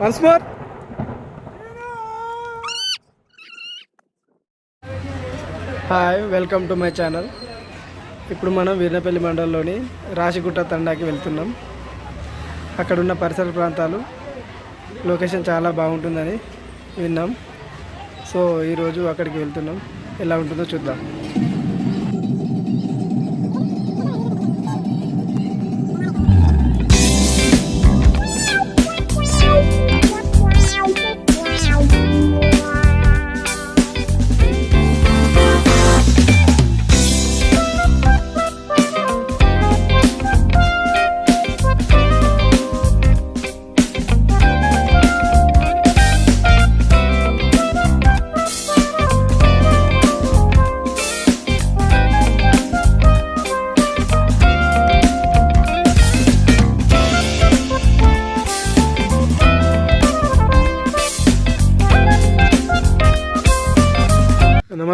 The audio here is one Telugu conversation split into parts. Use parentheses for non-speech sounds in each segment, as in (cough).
Once more. Hi welcome to my channel ఇప్పుడు మనం వీర్నపల్లి మండలంలోని రాశిగుట్ట తండాకి వెళ్తున్నాం. అక్కడున్న పరిసర ప్రాంతాలు లొకేషన్ చాలా బాగుంటుందని విన్నాం. సో ఈరోజు అక్కడికి వెళ్తున్నాం. ఎలా ఉంటుందో చూద్దాం.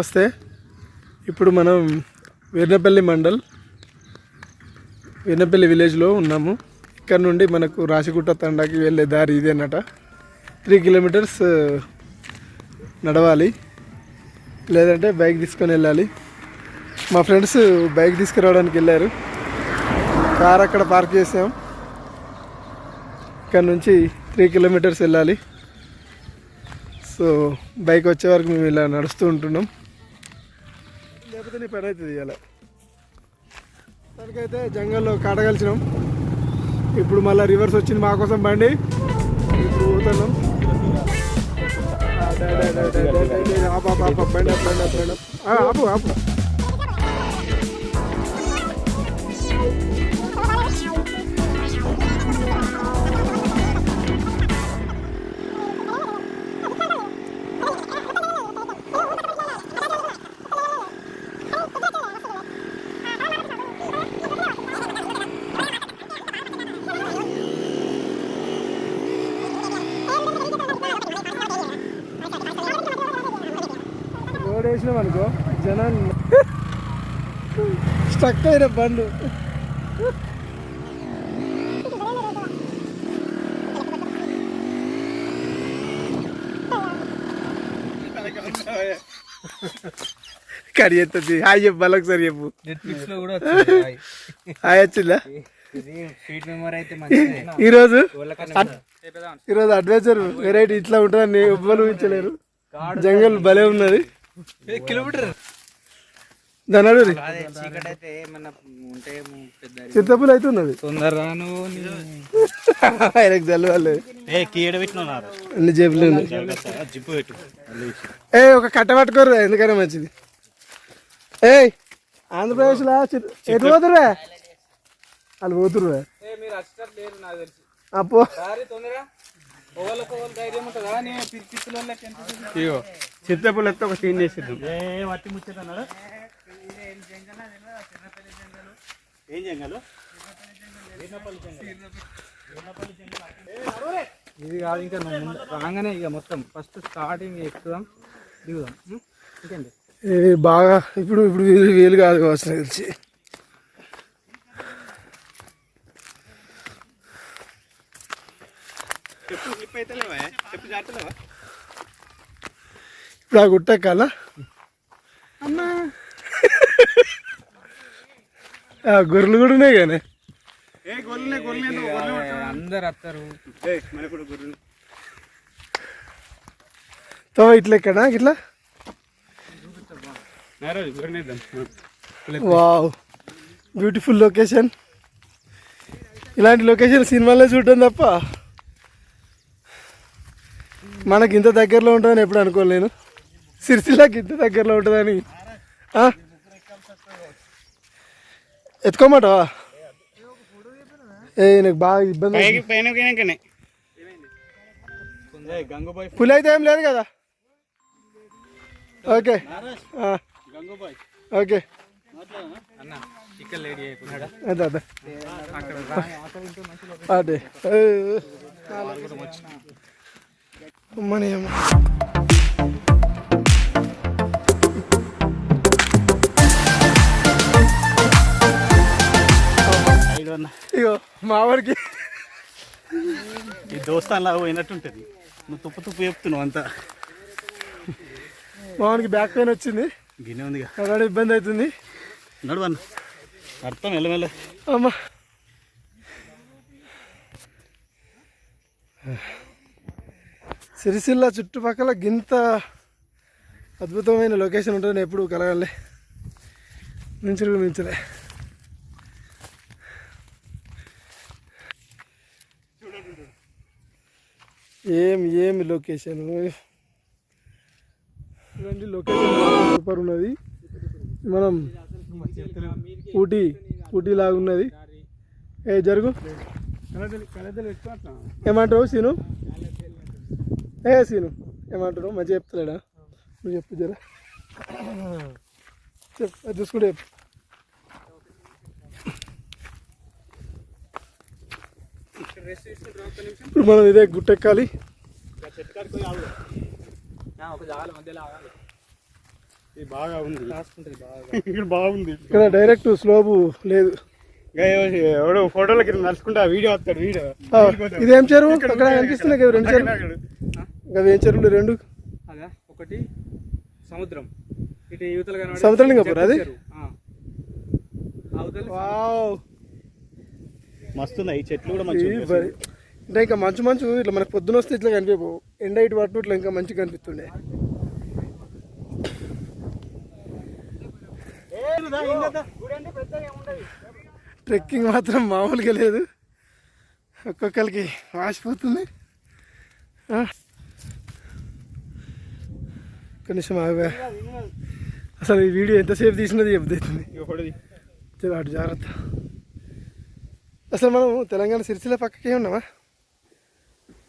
నమస్తే. ఇప్పుడు మనం వీర్నపల్లి మండల్ వీర్నపల్లి విలేజ్లో ఉన్నాము. ఇక్కడ నుండి మనకు రాశిగుట్ట తండాకి వెళ్ళే దారి ఇదే అన్నట. త్రీ కిలోమీటర్స్ నడవాలి. లేదంటే బైక్ తీసుకొని వెళ్ళాలి. మా ఫ్రెండ్స్ బైక్ తీసుకురావడానికి వెళ్ళారు. కార్ అక్కడ పార్క్ చేసాం. ఇక్కడ నుంచి త్రీ కిలోమీటర్స్ వెళ్ళాలి. సో బైక్ వచ్చే వరకు మేము ఇలా నడుస్తూ ఉంటున్నాం. లేకపోతే నీ పని అవుతుంది ఇలా ఇప్పటికైతే జంగల్లో కాడగలిచినాం ఇప్పుడు మళ్ళీ రివర్స్ వచ్చింది మా కోసం బండి. ఇప్పుడు పోతున్నాం. ఆపు, ఆపు, ఆపు, బండి ఆపు, బండి. ఆపు, ఆపు. స్టక్ అయిన బండ్లు కడి ఎత్తది హాయ్ చెప్పు మళ్ళీ ఒకసారి చెప్పు. నెట్ఫ్లిక్స్లో కూడా హాయ్. వచ్చిందా? (laughs) ఈరోజు? ఈరోజు అడ్వెంచర్ వెరైటీ ఇట్లా ఉంటుందని ఎవ్వరు ఊహించలేరు. జంగల్ భలే ఉన్నది. కిలోమీటర్? అదే చీకటి అయితే ఉన్నది. ఆయనకు తెలవాలి. ఏ అన్ని జేబులు ఒక కట్ట పట్టుకోరు ఎందుకైనా మంచిది. ఏ ఆంధ్రప్రదేశ్లో చి- ఎటు పోతుర్రా? వాళ్ళు తెలిసి. అప్పో చింతపులు ఎత్తే ఒక సీన్ చేసిద్దాం ఏ జంగలు ఇది కాదు ఇంకా రాగానే ఇక మొత్తం. ఫస్ట్ స్టార్టింగ్ ఎక్కుదాం దిగుదాం? ఇంకేంటి? ఇది బాగా ఇప్పుడు ఇప్పుడు వీలు వీలు కాదు కావచ్చు తెలిసి. ఇప్పుడు ఆ గుట్ట ఎక్కాలా? అమ్మా! గొర్రెలు కూడా ఉన్నాయి కానీ. అందరు వస్తారు తో ఇట్లా ఎక్కడా? ఇట్లా? వావ్. బ్యూటిఫుల్ లొకేషన్ ఇలాంటి లొకేషన్ సినిమాలో చూడటం తప్ప మనకి ఇంత దగ్గరలో ఉంటుందని ఎప్పుడు అనుకోలేను. సిరిసిల్లాకి ఇంత దగ్గరలో ఉంటుందని. ఆ? ఎత్తుకోమాటవా? ఏ నాకు బాగా ఇబ్బంది. పైన పులి అయితే ఏం లేదు కదా? ఓకే. ఓకే. అదే అదే. అక్కడ అదే ఏ, అమ్మని అమ్మ ఇగో మా వాడికి ఈ దోస్తాన్లా పోయినట్టుంటది. నువ్వు తుప్పు తుప్పు చెప్తున్నావు అంతా. మామూలుకి బ్యాక్ పెయిన్ వచ్చింది. గిన్నె ఉందిగా. అక్కడ ఇబ్బంది అవుతుంది. నడు అన్న అర్థం మెల్లమెల్ల అమ్మా. సిరిసిల్ల చుట్టుపక్కల గింత అద్భుతమైన లొకేషన్ ఉంటుంది ఎప్పుడు కలగాలి. మించులు మించలే. ఏం ఏం లొకేషన్? చూడండి లొకేషన్. సూపర్ ఉన్నది. మనం ఊటీ ఊటీ లాగా ఉన్నది. ఏ జరుగు. ఏమంటావు సీను? ఏ సీను. ఏమంటారు? మంచిగా చెప్తలేడా? నువ్వు చెప్పు జరా. చెప్ చూసుకుంటే చెప్పు. ఇప్పుడు మనం ఇదే గుట్టెక్కాలి. బాగా ఉంది. ఇక్కడ బాగుంది. ఇక్కడ డైరెక్ట్ స్లోబు లేదు. ఎవడో ఫోటోలకి నడుచుకుంటా వీడియో వస్తాడు వీడియో. ఇదేం చెరువు? అక్కడ కనిపిస్తున్నాయి కదా రెండు చెరువులు. అవి ఏం చెరువులు? రెండు. అదా ఒకటి సముద్రం. ఇటు యువతలు సముద్రలింగపురం అది? చెరువు. ఆ. అవతల వావ్ మస్తున్నాయి. చెట్లు కూడా బరి- అంటే ఇంకా మంచు మంచు ఇట్లా మనకు పొద్దున వస్తే ఇట్లా కనిపించవు. ఎండ ఇటు పట్టు ఇట్లా ఇంకా మంచిగా కనిపిస్తుండే. ట్రెక్కింగ్ మాత్రం మామూలుగా లేదు. ఒక్కొక్కరికి వాసిపోతుంది. కనీసం ఆగా అసలు ఈ వీడియో ఎంతసేపు తీసినది చెప్తుంది అటు జాగ్రత్త. అసలు మనం తెలంగాణ సిరిసిల్ల పక్కకే ఉన్నామా?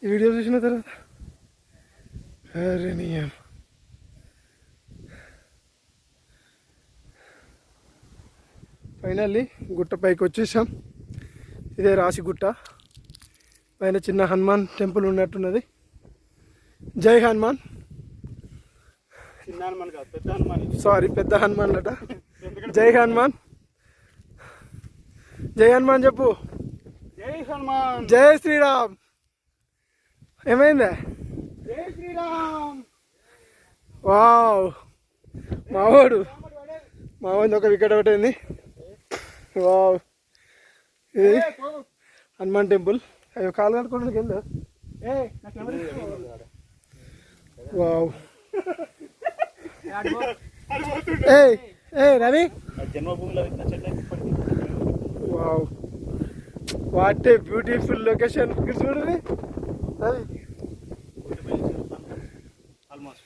ఈ వీడియో చూసిన తర్వాత? అరే నియం ఫైనల్లీ గుట్ట పైకి వచ్చేసాం. ఇదే రాసి గుట్ట. పైన చిన్న హనుమాన్ టెంపుల్ ఉన్నట్టున్నది. జై హనుమాన్. చిన్న హనుమాన్ కాదు పెద్ద హనుమాన్. ఇది. సారీ పెద్ద హనుమాన్ అట జై హనుమాన్. జై హనుమాన్ చెప్పు. జై హనుమాన్ జై శ్రీరామ్. ఏమైందా? జై శ్రీరామ్. వావ్. మావాడు. మావాడిని ఒక వికెట్ ఒకటి వావ్. ఇది హనుమాన్ టెంపుల్. అయ్యో కాలు కట్టుకోవడానికి వెళ్ళు. వావ్. ఏ ఏ Ravi. జన్మభూమిలో wow. What a beautiful location ఇక్కడ చూడండి రవి ఆల్మోస్ట్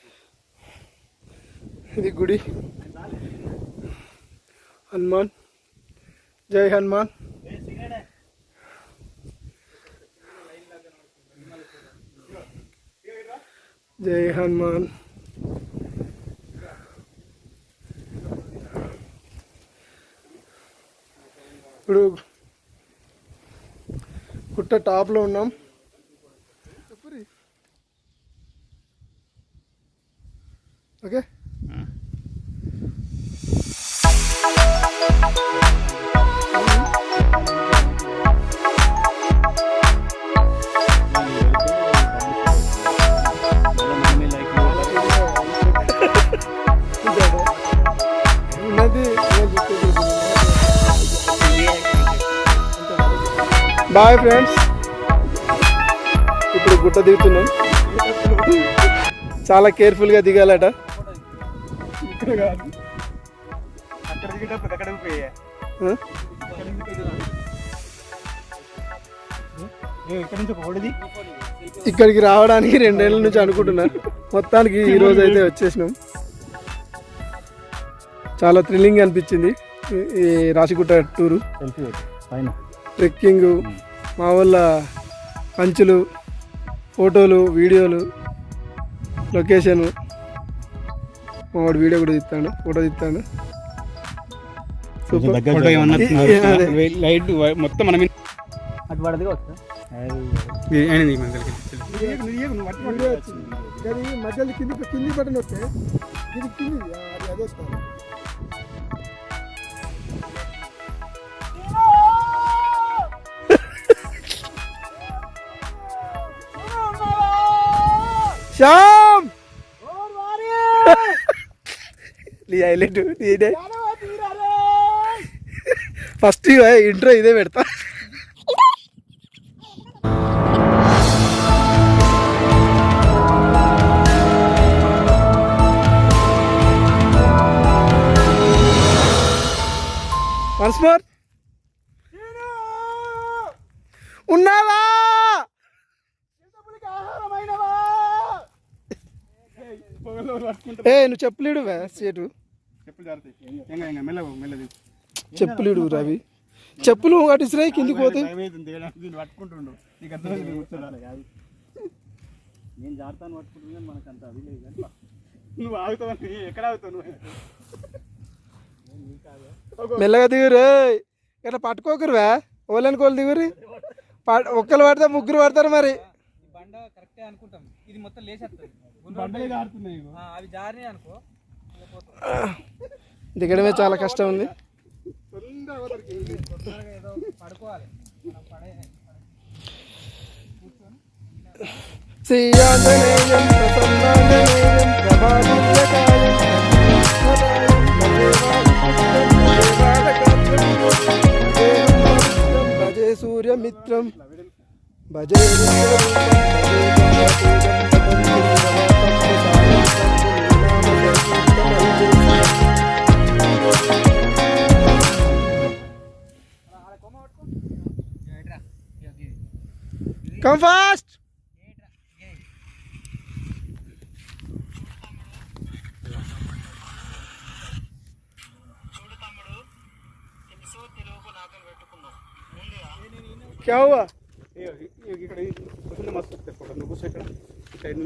ఇది గుడి హనుమాన్ జై హనుమాన్ జై హనుమాన్ ఇప్పుడు గుట్ట టాప్లో ఉన్నాం. బాయ్ ఫ్రెండ్స్ ఇప్పుడు గుట్ట దిగుతున్నాం. చాలా కేర్ఫుల్గా దిగాలట. ఇక్కడికి రావడానికి రెండేళ్ళ నుంచి అనుకుంటున్నా. మొత్తానికి ఈ రోజు అయితే వచ్చేసినాం. చాలా థ్రిల్లింగ్ అనిపించింది ఈ- రాసిగుట్ట టూరు. పైన. ట్రెక్కింగ్ మా వాళ్ళ పంచులు ఫోటోలు వీడియోలు లొకేషన్. వాడు వీడియో కూడా తీస్తాడు ఫోటో తీస్తాడు. లైట్ మొత్తం మనం అటు మధ్యలో కింది కింది బటన్ వస్తే ఇది కింది అది శ్యామ్! నీ హైలైట్ నీదే. ఫస్ట్ ఇంట్రో ఇదే పెడతా. Once more. ఉన్నావా? ఏ నువ్వు చెప్పులేడు సేటు. చెప్పులేడు రవి. చెప్పులు ఒకటి ఇసిరాయి కిందికి కాదు. నేను జారుతాను పట్టుకుంటున్నాను మనకు అంత అది లేదు కానీ నువ్వు ఆగుతావు? ఎక్కడ ఆగుతావు నువ్వు? మెల్లగా దిగురు ఇట్లా పట్టుకోకరువా ఓళ్ళని కోళ్ళు దిగురు. ప- ఒక్కరు పడితే ముగ్గురు పడతారు మరి. ఈ బండ కరెక్టే అనుకుంటాం. ఇది మొత్తం లేచేస్తుంది. అవి జారినాయి అనుకో. ఇక పోతాం. దిగడమే చాలా కష్టం ఉంది ప్రసన్నాంజనేయం భజే సూర్యమిత్రం. భజే Come fast! क्या हुआ हे एकीकडे बसून मस्त फोटो नको सगळं. साईड